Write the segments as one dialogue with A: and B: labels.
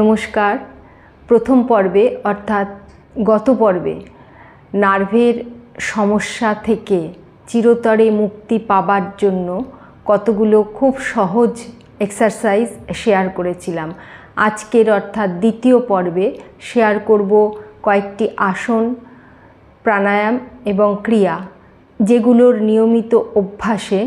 A: নমস্কার। প্রথম পর্বে, অর্থাৎ গত পর্বে, নার্ভের সমস্যা থেকে চিরতরে মুক্তি পাবার জন্য কতগুলো খুব সহজ এক্সারসাইজ শেয়ার করেছিলাম। আজকের, অর্থাৎ দ্বিতীয় পর্বে শেয়ার করব কয়েকটি আসন, প্রাণায়াম এবং ক্রিয়া, যেগুলোর নিয়মিত অভ্যাসে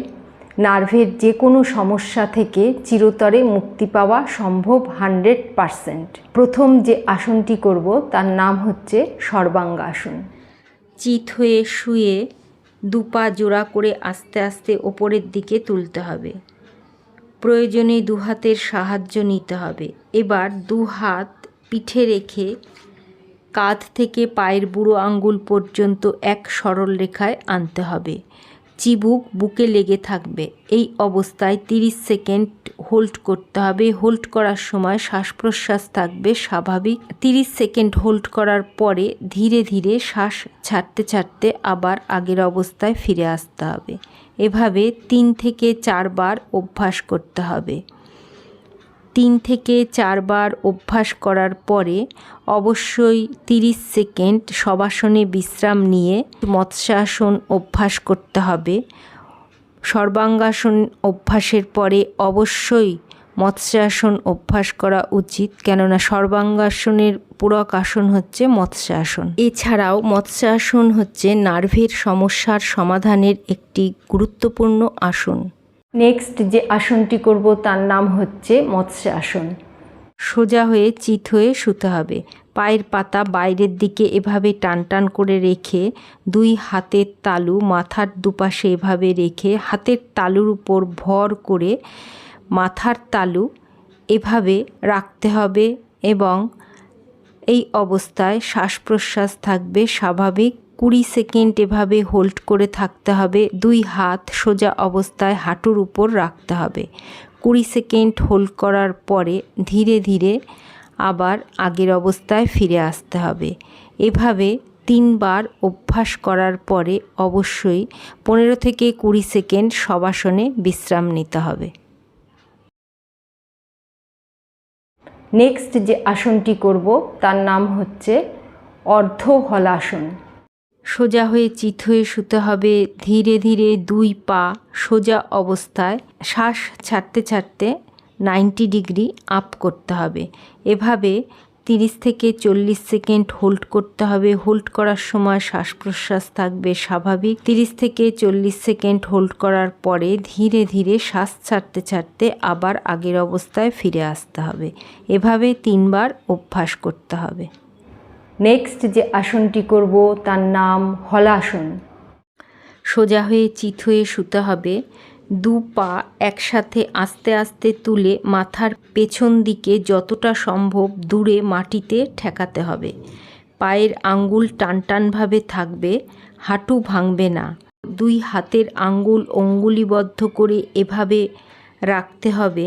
A: নার্ভের যে কোনো সমস্যা থেকে চিরতরে মুক্তি পাওয়া সম্ভব হান্ড্রেড পারসেন্ট। প্রথম যে আসনটি করব, তার নাম হচ্ছে সর্বাঙ্গাসন।
B: চিত হয়ে শুয়ে দুপা জোড়া করে আস্তে আস্তে ওপরের দিকে তুলতে হবে। প্রয়োজনে দু হাতের সাহায্য নিতে হবে। এবার দু হাত পিঠে রেখে কাঁধ থেকে পায়ের বুড়ো আঙ্গুল পর্যন্ত এক সরল রেখায় আনতে হবে। চিবুক বুকে লেগে থাকবে। এই অবস্থায় 30 সেকেন্ড হোল্ড করতে হবে। হোল্ড করার সময় শ্বাস প্রশ্বাস থাকবে স্বাভাবিক। 30 সেকেন্ড হোল্ড করার পরে ধীরে ধীরে শ্বাস ছাড়তে ছাড়তে আবার আগের অবস্থায় ফিরে আসতে হবে। এভাবে তিন থেকে চারবার অভ্যাস করতে হবে। তিন থেকে চারবার অভ্যাস করার পরে অবশ্যই তিরিশ সেকেন্ড সবাসনে বিশ্রাম নিয়ে মৎস্যাসন অভ্যাস করতে হবে। সর্বাঙ্গাসন অভ্যাসের পরে অবশ্যই মৎস্যাসন অভ্যাস করা উচিত, কেননা সর্বাঙ্গাসনের পূরক আসন হচ্ছে মৎস্যাসন। এছাড়াও মৎস্যাসন হচ্ছে নার্ভের সমস্যার সমাধানের একটি গুরুত্বপূর্ণ আসন।
A: নেক্সট যে আসনটি করব তার নাম হচ্ছে মৎস্য আসন।
B: সোজা হয়ে চিত হয়ে শুতে হবে। পায়ের পাতা বাইরের দিকে এভাবে টান টান করে রেখে দুই হাতের তালু মাথার দুপাশে এভাবে রেখে হাতের তালুর উপর ভর করে মাথার তালু এভাবে রাখতে হবে এবং এই অবস্থায় শ্বাস প্রশ্বাস থাকবে স্বাভাবিক কুড়ি সেকেন্ড এভাবে হোল্ড করে থাকতে হবে। দুই হাত সোজা অবস্থায় হাঁটুর উপর রাখতে হবে। কুড়ি সেকেন্ড হোল্ড করার পরে ধীরে ধীরে আবার আগের অবস্থায় ফিরে আসতে হবে। এভাবে তিনবার অভ্যাস করার পরে অবশ্যই পনেরো থেকে কুড়ি সেকেন্ড সবাসনে বিশ্রাম নিতে হবে।
A: নেক্সট যে আসনটি করব, তার নাম হচ্ছে অর্ধ হলাসন
B: সোজা হয়ে চিত হয়ে শুতে হবে। ধীরে ধীরে দুই পা সোজা অবস্থায় শ্বাস ছাড়তে ছাড়তে নাইনটি ডিগ্রি আপ করতে হবে। এভাবে তিরিশ থেকে চল্লিশ সেকেন্ড হোল্ড করতে হবে। হোল্ড করার সময় শ্বাস প্রশ্বাস থাকবে স্বাভাবিক। তিরিশ থেকে চল্লিশ সেকেন্ড হোল্ড করার পরে ধীরে ধীরে শ্বাস ছাড়তে ছাড়তে আবার আগের অবস্থায় ফিরে আসতে হবে। এভাবে তিনবার অভ্যাস করতে হবে।
A: নেক্সট যে আসনটি করব, তার নাম হলাসন।
B: সোজা হয়ে চিত হয়ে শুতে হবে। দু পা একসাথে আস্তে আস্তে তুলে মাথার পেছন দিকে যতটা সম্ভব দূরে মাটিতে ঠেকাতে হবে। পায়ের আঙ্গুল টানটানভাবে থাকবে, হাঁটু ভাঙবে না। দুই হাতের আঙ্গুল অঙ্গুলিবদ্ধ করে এভাবে রাখতে হবে।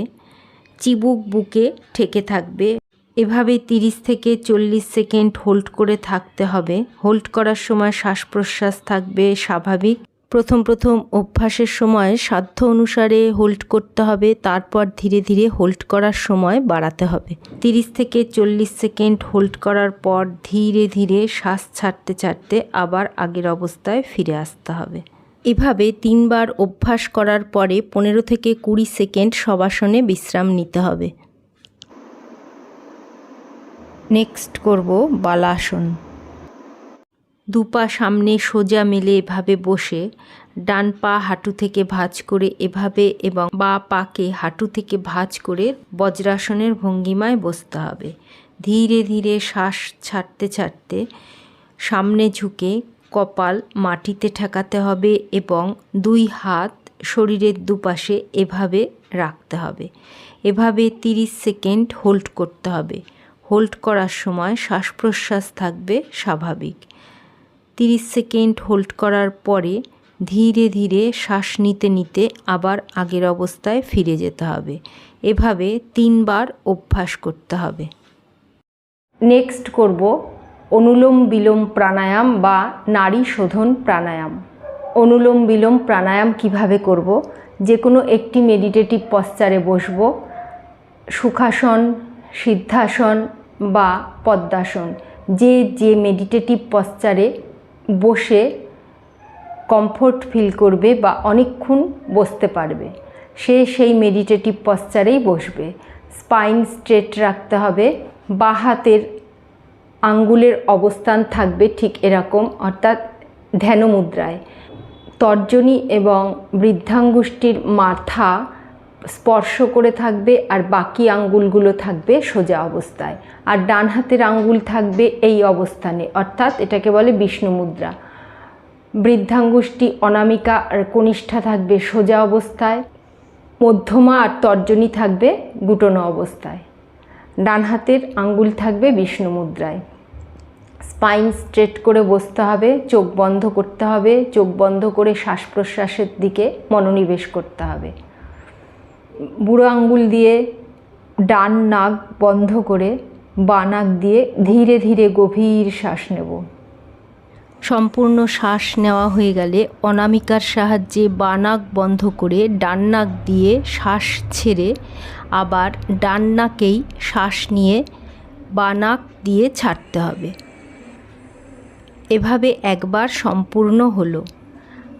B: চিবুক বুকে ঠেকে থাকবে। এভাবে তিরিশ থেকে চল্লিশ সেকেন্ড হোল্ড করে থাকতে হবে। হোল্ড করার সময় শ্বাস প্রশ্বাস থাকবে স্বাভাবিক। প্রথম প্রথম অভ্যাসের সময় সাধ্য অনুসারে হোল্ড করতে হবে, তারপর ধীরে ধীরে হোল্ড করার সময় বাড়াতে হবে। তিরিশ থেকে চল্লিশ সেকেন্ড হোল্ড করার পর ধীরে ধীরে শ্বাস ছাড়তে ছাড়তে আবার আগের অবস্থায় ফিরে আসতে হবে। এভাবে তিনবার অভ্যাস করার পরে পনেরো থেকে কুড়ি সেকেন্ড সবাসনে বিশ্রাম নিতে হবে। নেক্সট করব বালাসন। দুপা সামনে সোজা মেলে এভাবে বসে, ডান পা হাঁটু থেকে ভাঁজ করে এভাবে এবং বা পাকে হাঁটু থেকে ভাঁজ করে বজ্রাসনের ভঙ্গিমায় বসতে হবে। ধীরে ধীরে শ্বাস ছাড়তে ছাড়তে সামনে ঝুঁকে কপাল মাটিতে ঠেকাতে হবে এবং দুই হাত শরীরের দুপাশে এভাবে রাখতে হবে। এভাবে তিরিশ সেকেন্ড হোল্ড করতে হবে। হোল্ড করার সময় শ্বাস প্রশ্বাস থাকবে স্বাভাবিক। তিরিশ সেকেন্ড হোল্ড করার পরে ধীরে ধীরে শ্বাস নিতে নিতে আবার আগের অবস্থায় ফিরে যেতে হবে। এভাবে তিনবার অভ্যাস করতে হবে।
A: নেক্সট করব অনুলোম বিলোম প্রাণায়াম বা নারী শোধন প্রাণায়াম। অনুলোম বিলোম প্রাণায়াম কীভাবে করব? যে কোনো একটি মেডিটেটিভ পশ্চারে বসবো। সুখাসন, সিদ্ধাসন বা পদ্মাসন। যে যে মেডিটেটিভ পশ্চারে বসে কমফোর্ট ফিল করবে বা অনেকক্ষণ বসতে পারবে, সে সেই মেডিটেটিভ পশ্চারেই বসবে। স্পাইন স্ট্রেট রাখতে হবে, বা হাতের আঙ্গুলের অবস্থান থাকবে ঠিক এরকম, অর্থাৎ ধ্যান মুদ্রায় তর্জনী এবং বৃদ্ধাঙ্গুষ্ঠীর মাথা স্পর্শ করে থাকবে আর বাকি আঙ্গুলগুলো থাকবে সোজা অবস্থায়। আর ডান হাতের আঙ্গুল থাকবে এই অবস্থানে, অর্থাৎ এটাকে বলে বিষ্ণু মুদ্রা। বৃদ্ধাঙ্গুষ্ঠী অনামিকা আর কনিষ্ঠা থাকবে সোজা অবস্থায়। মধ্যমা আর তর্জনী থাকবে গুটনো অবস্থায়। ডান হাতের আঙ্গুল থাকবে বিষ্ণু মুদ্রায়। স্পাইন স্ট্রেট করে বসতে হবে, চোখ বন্ধ করতে হবে, চোখ বন্ধ করে শ্বাস প্রশ্বাসের দিকে মনোনিবেশ করতে হবে। বুড়ো আঙ্গুল দিয়ে ডান নাক বন্ধ করে বা নাক দিয়ে ধীরে ধীরে গভীর শ্বাস নেব।
B: সম্পূর্ণ শ্বাস নেওয়া হয়ে গেলে অনামিকার সাহায্যে বানাক বন্ধ করে ডান নাক দিয়ে শ্বাস ছেড়ে আবার ডান নাকেই শ্বাস নিয়ে বানাক দিয়ে ছাড়তে হবে। এভাবে একবার সম্পূর্ণ হলো।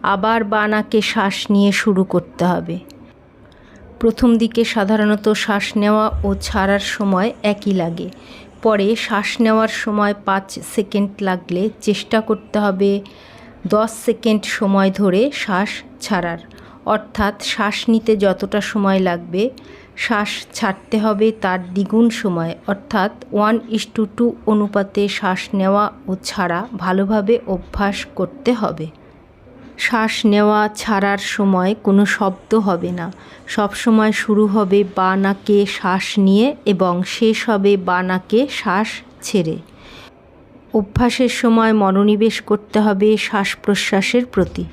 B: আবার বানাকে শ্বাস নিয়ে শুরু করতে হবে। প্রথম দিকে সাধারণত শ্বাস নেওয়া ও ছাড়ার সময় একই লাগে। পরে শ্বাস নেওয়ার সময় পাঁচ সেকেন্ড লাগলে চেষ্টা করতে হবে দশ সেকেন্ড সময় ধরে শ্বাস ছাড়ার। অর্থাৎ শ্বাস নিতে যতটা সময় লাগবে, শ্বাস ছাড়তে হবে তার দ্বিগুণ সময়। অর্থাৎ ওয়ান ইস টু টু অনুপাতে শ্বাস নেওয়া ও ছাড়া ভালোভাবে অভ্যাস করতে হবে। শ্বাস নেওয়া ছাড়ার সময় কোনো শব্দ হবে না। সব সময় শুরু হবে বা নাকে শ্বাস নিয়ে এবং শেষ হবে বা নাকে শ্বাস ছেড়ে। অভ্যাসের সময় মনোনিবেশ করতে হবে শ্বাস প্রশ্বাসের প্রতি।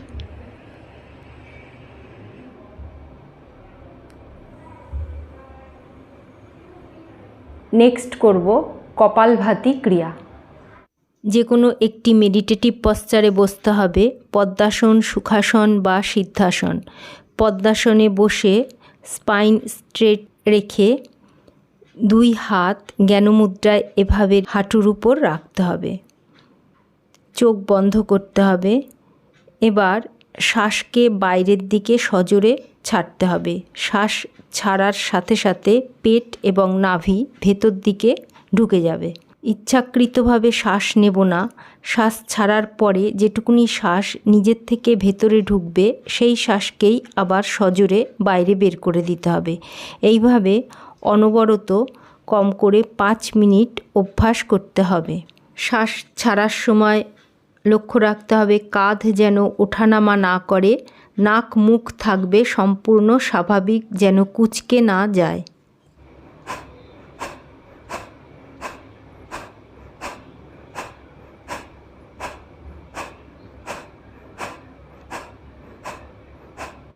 A: নেক্সট করব কপালভাতি ক্রিয়া।
B: যে কোনো একটি মেডিটেটিভ পশ্চারে বসতে হবে, পদ্মাসন, সুখাসন বা সিদ্ধাসন। পদ্মাসনে বসে স্পাইন স্ট্রেট রেখে দুই হাত জ্ঞানমুদ্রায় এভাবে হাঁটুর উপর রাখতে হবে। চোখ বন্ধ করতে হবে। এবার শ্বাসকে বাইরের দিকে সজোরে ছাড়তে হবে। শ্বাস ছাড়ার সাথে সাথে পেট এবং নাভি ভেতর দিকে ঢুকে যাবে। ইচ্ছাকৃতভাবে শ্বাস নেব না। শ্বাস ছাড়ার পরে যেটুকুনি শ্বাস নিজের থেকে ভেতরে ঢুকবে, সেই শ্বাসকেই আবার সজোরে বাইরে বের করে দিতে হবে। এইভাবে অনবরত কম করে পাঁচ মিনিট অভ্যাস করতে হবে। শ্বাস ছাড়ার সময় লক্ষ্য রাখতে হবে, কাঁধ যেন ওঠানামা না করে নাক মুখ থাকবে সম্পূর্ণ স্বাভাবিক যেন কুচকে না যায়।